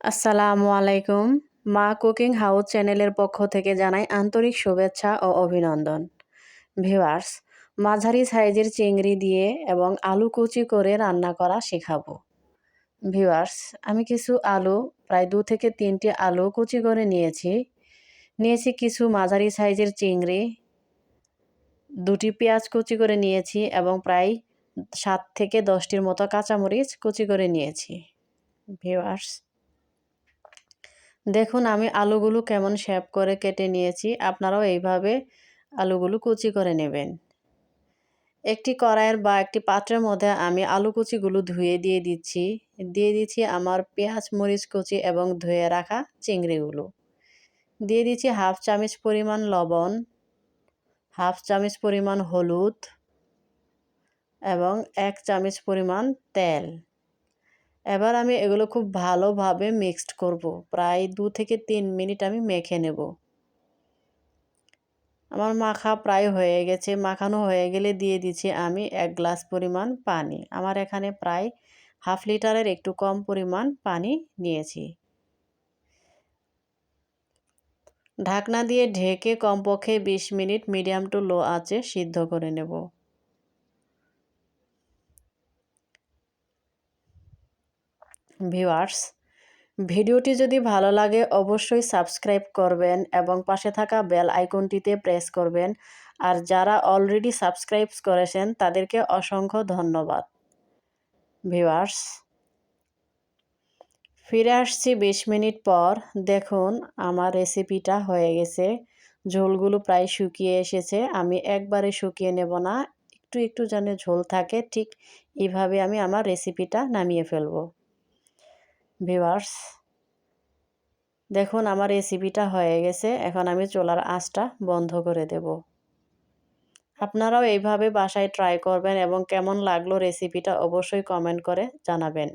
আসসালামু আলাইকুম। মা কুকিং হাউস চ্যানেলের পক্ষ থেকে জানাই আন্তরিক শুভেচ্ছা ও অভিনন্দন। ভিউয়ার্স, মাঝারি সাইজের চিংড়ি দিয়ে এবং আলু কুচি করে রান্না করা শেখাবো। ভিওয়ার্স আমি কিছু আলু, প্রায় দু থেকে তিনটি আলু কুচি করে নিয়েছি। নিয়েছি কিছু মাঝারি সাইজের চিংড়ি, দুটি পেঁয়াজ কুচি করে নিয়েছি এবং প্রায় সাত থেকে দশটির মতো কাঁচামরিচ কুচি করে নিয়েছি। ভিউয়ার্স দেখুন, আমি আলুগুলো কেমন শেপ করে কেটে নিয়েছি। আপনারাও এইভাবে আলুগুলো কুচি করে নেবেন। একটি কড়াইয়ের বা একটি পাত্রের মধ্যে আমি আলু কুচিগুলো ধুয়ে দিয়ে দিচ্ছি। দিয়ে দিচ্ছি আমার পেঁয়াজ, মরিচ কুচি এবং ধুয়ে রাখা চিংড়িগুলো। দিয়ে দিচ্ছি হাফ চামচ পরিমাণ লবণ, হাফ চামচ পরিমাণ হলুদ এবং এক চামচ পরিমাণ তেল। এবার আমি এগুলো খুব ভালোভাবে মিক্সড করব। প্রায় দু থেকে তিন মিনিট আমি মেখে নেব। আমার মাখা প্রায় হয়ে গেছে। মাখানো হয়ে গেলে দিয়ে দিচ্ছি আমি এক গ্লাস পরিমাণ পানি। আমার এখানে প্রায় হাফ লিটারের একটু কম পরিমাণ পানি নিয়েছি। ঢাকনা দিয়ে ঢেকে কমপক্ষে বিশ মিনিট মিডিয়াম টু লো আঁচে সিদ্ধ করে নেব। ভিউয়ার্স, ভিডিওটি যদি ভালো লাগে অবশ্যই সাবস্ক্রাইব করবেন এবং পাশে থাকা বেল আইকনটিতে প্রেস করবেন। আর যারা অলরেডি সাবস্ক্রাইব করেছেন, তাদেরকে অসংখ্য ধন্যবাদ। ভিউয়ার্স, ফিরে আসছি বিশ মিনিট পর। দেখুন, আমার রেসিপিটা হয়ে গেছে। ঝোলগুলো প্রায় শুকিয়ে এসেছে। আমি একবারে শুকিয়ে নেব না। একটু একটু যেন ঝোল থাকে, ঠিক এইভাবে আমি আমার রেসিপিটা নামিয়ে ফেলব। ভিওয়ার্স দেখুন আমার রেসিপিটা হয়ে গেছে। এখন আমি চোলার আঁচটা বন্ধ করে দেব। আপনারাও এইভাবে বাসায় ট্রাই করবেন এবং কেমন লাগল রেসিপিটা অবশ্যই কমেন্ট করে জানাবেন।